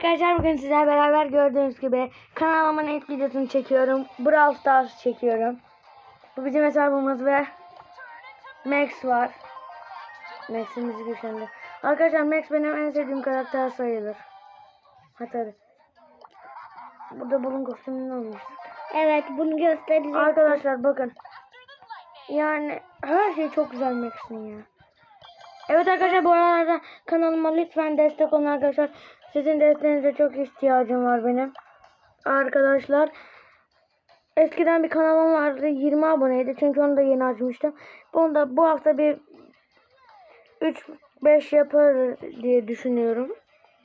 Arkadaşlar bugün sizlerle beraber gördüğünüz gibi kanalımın ilk videosunu çekiyorum. Brawl Stars çekiyorum. Bu bizim hesabımız ve Max var. Max'imizi güçlendi. Arkadaşlar Max benim en sevdiğim karakter sayılır. Hatta burada bunun kostümünü almış. Evet bunu göstereceğim. Arkadaşlar bakın. Yani her şey çok güzel Max'in ya. Evet arkadaşlar bu arada kanalıma lütfen destek olun arkadaşlar. Sizin desteğinize çok ihtiyacım var benim. Arkadaşlar eskiden bir kanalım vardı 20 aboneydi çünkü onu da yeni açmıştım. Bunu da bu hafta bir 3-5 yapar diye düşünüyorum.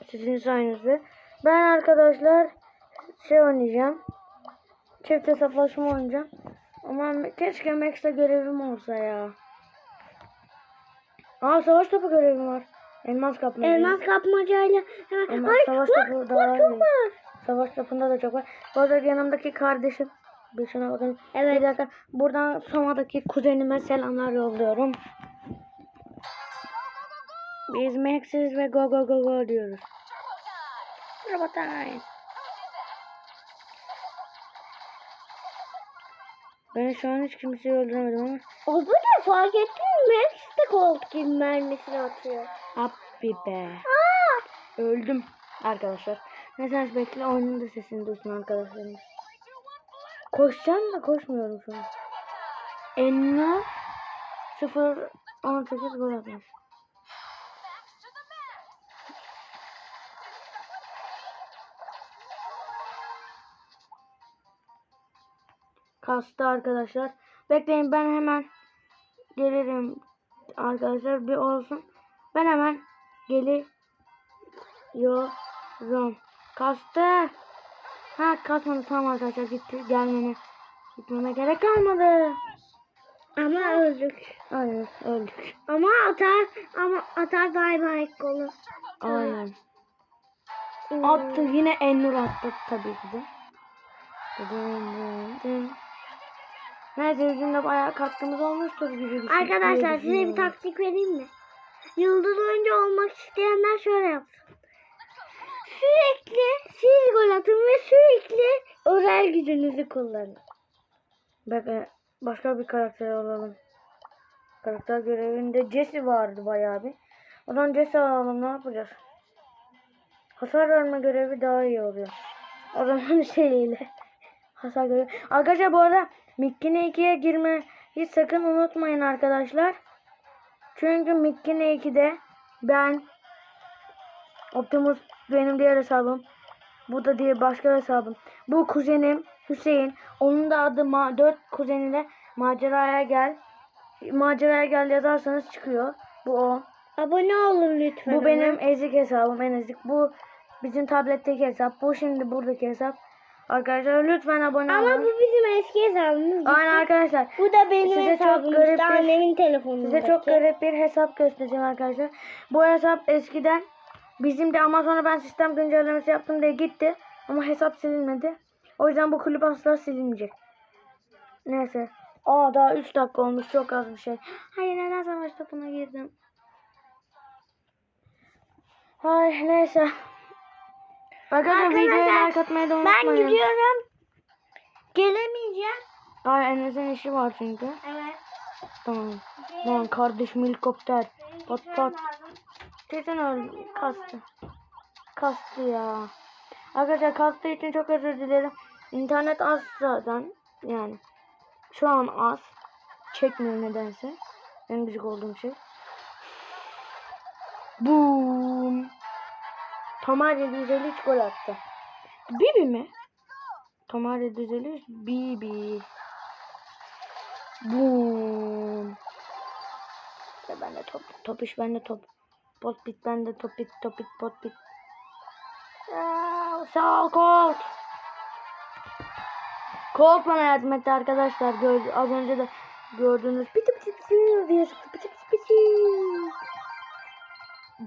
Sizin sayenizde. Ben arkadaşlar şey oynayacağım. Çift hesaplaşma oynayacağım. Ama keşke Max'te görevim olsa ya. Aa savaş topu görevim var. Elmas kapmaca. Elmas kapmacayla hemen. Elmas Ay savaş bak topu bak daha çok var. Savaş topunda da çok var. Bu arada yanımdaki kardeşim. Bir şuna bakın. Evet. Bir dakika. Buradan Soma'daki kuzenime selamlar yolluyorum. Biz Max'iz ve go go go go diyoruz. Time. Ben şu an hiç kimseyi öldüremedim ama. O bu fark ettin mi? Max de Colt gibi mermisini atıyor. Abi be. Aa! Öldüm arkadaşlar. Neyse bekle oyunun da sesini duysun arkadaşlarımız. Koşacağım da koşmuyorum şu an. Enna 0 18 gol atmış. Kastı arkadaşlar. Bekleyin ben hemen gelirim arkadaşlar bir olsun. Ben hemen geliyorum. Kastı. Ha kasmadı tamam arkadaşlar gitti gelmeme gitmeme gerek kalmadı. Ama öldük. Aynen öldük. Ama atar ama atar bay bay golü. Aynen. Attı yine Ennur attı tabii ki de. Dın dın dın. Neyse yüzünde bayağı katkımız olmuştur gibi bir şey. Arkadaşlar size bir taktik vereyim mi? Yıldız oyuncu olmak isteyenler şöyle yapsın. Sürekli siz gol atın ve sürekli özel gücünüzü kullanın. Bak e, başka bir karakter alalım. Karakter görevinde Jesse vardı bayağı bir. O zaman Jesse alalım ne yapacağız? Hasar verme görevi daha iyi oluyor. O zaman şeyiyle. Hasar görevi. Arkadaşlar bu arada Mikkine 2'ye girmeyi sakın unutmayın arkadaşlar. Çünkü Mikkine 2'de ben Optimus benim diğer hesabım. Bu da diye başka hesabım. Bu kuzenim Hüseyin. Onun da adı ma 4 kuzeniyle maceraya gel. Maceraya gel yazarsanız çıkıyor. Bu o. Abone olun lütfen. Bu benim ezik hesabım en ezik. Bu bizim tabletteki hesap. Bu şimdi buradaki hesap. Arkadaşlar lütfen abone Ama olun. bu bizim eski hesabımız. Aynen arkadaşlar. Bu da benim Size çok hesabım. garip bir- annemin telefonu. Size çok garip bir hesap göstereceğim arkadaşlar. Bu hesap eskiden bizim de ama sonra ben sistem güncellemesi yaptım diye gitti. Ama hesap silinmedi. O yüzden bu kulüp asla silinmeyecek. Neyse. Aa daha 3 dakika olmuş çok az bir şey. Hayır neden savaş topuna girdim? Ay neyse. Arkadaşlar videoya like atmayı da Ben unutmayın. gidiyorum. Gelemeyeceğim. Ay Enes'in işi var çünkü. Evet. Tamam. Lan kardeşim helikopter. Pat pat. Kesin öyle kastı. Kastı ya. Arkadaşlar kastığı için çok özür dilerim. İnternet az zaten. Yani. Şu an az. Çekmiyor nedense. En gıcık olduğum şey. Boom. Tomar 753 gol attı. Bibi mi? Tomar 753 Bibi. Boom. Ya bende top. Top iş bende top. Pot bit bende top bit top bit pot bit. Aa, Sağ ol Colt. Colt bana yardım etti arkadaşlar. Gördü, az önce de gördüğünüz piti piti piti diye sıktı. Piti piti piti.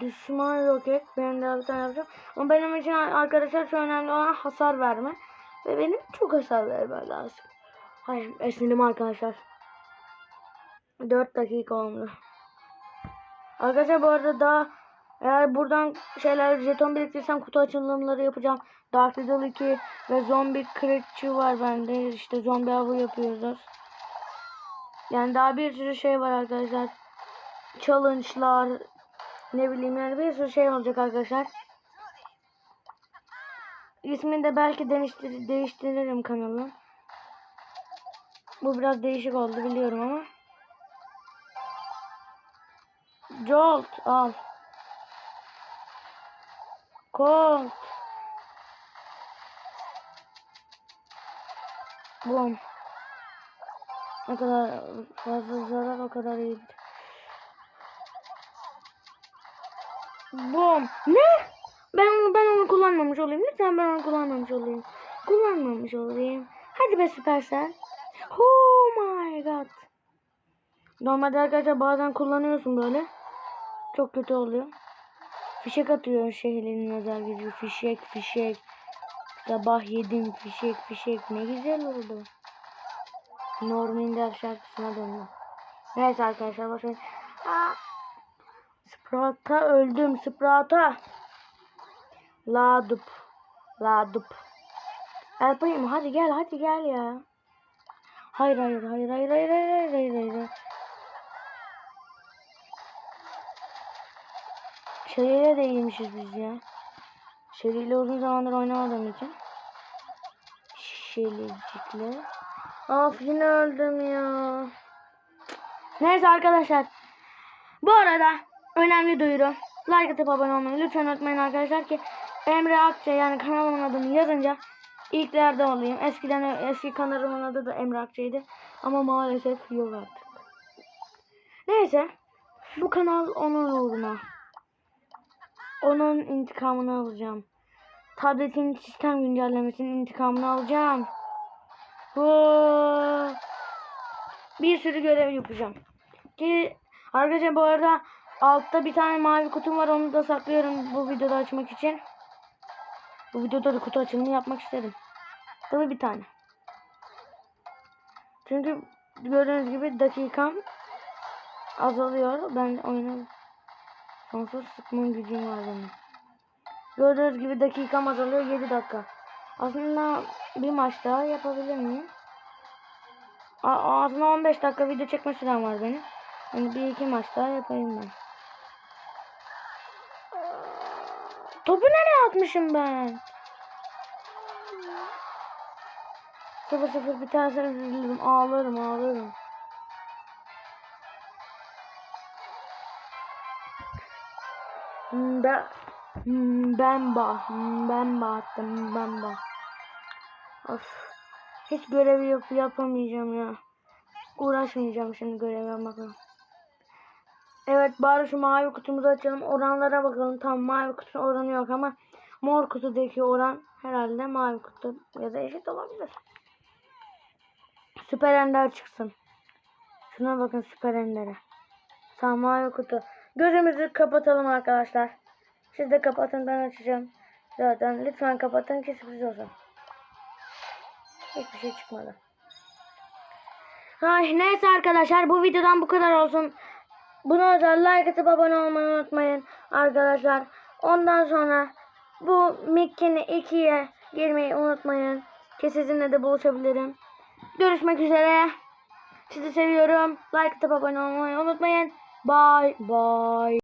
Düşman roket. Benim de bir tane yapacağım. Ama benim için arkadaşlar şu önemli olan hasar verme. Ve benim çok hasar vermem lazım. Hayır esnedim arkadaşlar. 4 dakika oldu. Arkadaşlar bu arada daha Eğer buradan şeyler jeton biriktirirsem kutu açılımları yapacağım. Dark Riddle 2 ve zombi kırıkçı var bende. İşte zombi avı yapıyoruz. Yani daha bir sürü şey var arkadaşlar. Challenge'lar ne bileyim yani bir sürü şey olacak arkadaşlar. İsmini de belki değiştir değiştiririm kanalı. Bu biraz değişik oldu biliyorum ama. Jolt al. Colt. Bom. Ne kadar fazla zarar o kadar iyi. Bom. Ne? Ben onu ben onu kullanmamış olayım. Lütfen ben onu kullanmamış olayım. Kullanmamış olayım. Hadi be Supercell. Oh my god. Normalde arkadaşlar bazen kullanıyorsun böyle. Çok kötü oluyor. Fişek atıyor şehirlerin özel gücü. Fişek fişek. Sabah yedim fişek fişek. Ne güzel oldu. Norminder şarkısına döndü. Neyse arkadaşlar başlayın. Aa, Sprout'a öldüm. Sprout'a. Ladup. Ladup. Yapayım hadi gel hadi gel ya. Hayır hayır hayır hayır hayır hayır hayır hayır. hayır. Şeriyle de iyiymişiz biz ya. Şeriyle uzun zamandır oynamadığım için. Şelicikle. Of yine öldüm ya. Neyse arkadaşlar. Bu arada önemli duyuru. Like atıp abone olmayı lütfen unutmayın arkadaşlar ki Emre Akça yani kanalımın adını yazınca ilklerde olayım. Eskiden eski kanalımın adı da Emre Akça'ydı. Ama maalesef yok artık. Neyse. Bu kanal onun uğruna. Onun intikamını alacağım. Tabletin sistem güncellemesinin intikamını alacağım. Oo. Bir sürü görev yapacağım. Ki arkadaşlar bu arada altta bir tane mavi kutum var onu da saklıyorum bu videoda açmak için. Bu videoda da kutu açılımı yapmak istedim. Tabii bir tane. Çünkü gördüğünüz gibi dakikam azalıyor. Ben oyunu sonsuz sıkma gücüm var benim. Gördüğünüz gibi dakikam azalıyor 7 dakika. Aslında bir maç daha yapabilir miyim? A- aslında 15 dakika video çekme sürem var benim. Yani bir iki maç daha yapayım ben. Topu nereye atmışım ben? Sıfır sıfır biterse üzülürüm. Ağlarım ağlarım. Hmm, Ben ben bah ben bahtım ben bah. Of. Hiç görevi yap yapamayacağım ya. Uğraşmayacağım şimdi görev yapmakla. Evet bari şu mavi kutumuzu açalım. Oranlara bakalım. Tam mavi kutu oranı yok ama mor kutudaki oran herhalde mavi kutu ya da eşit olabilir. Süper Ender çıksın. Şuna bakın Süper Ender'e. Tamam mavi kutu. Gözümüzü kapatalım arkadaşlar. Siz de kapatın ben açacağım. Zaten lütfen kapatın ki sürpriz olsun. Hiçbir şey çıkmadı. Ay neyse arkadaşlar bu videodan bu kadar olsun. Buna özel like atıp abone olmayı unutmayın arkadaşlar. Ondan sonra bu Mickey'ni 2'ye girmeyi unutmayın. Ki sizinle de buluşabilirim. Görüşmek üzere. Sizi seviyorum. Like atıp abone olmayı unutmayın. Bye bye.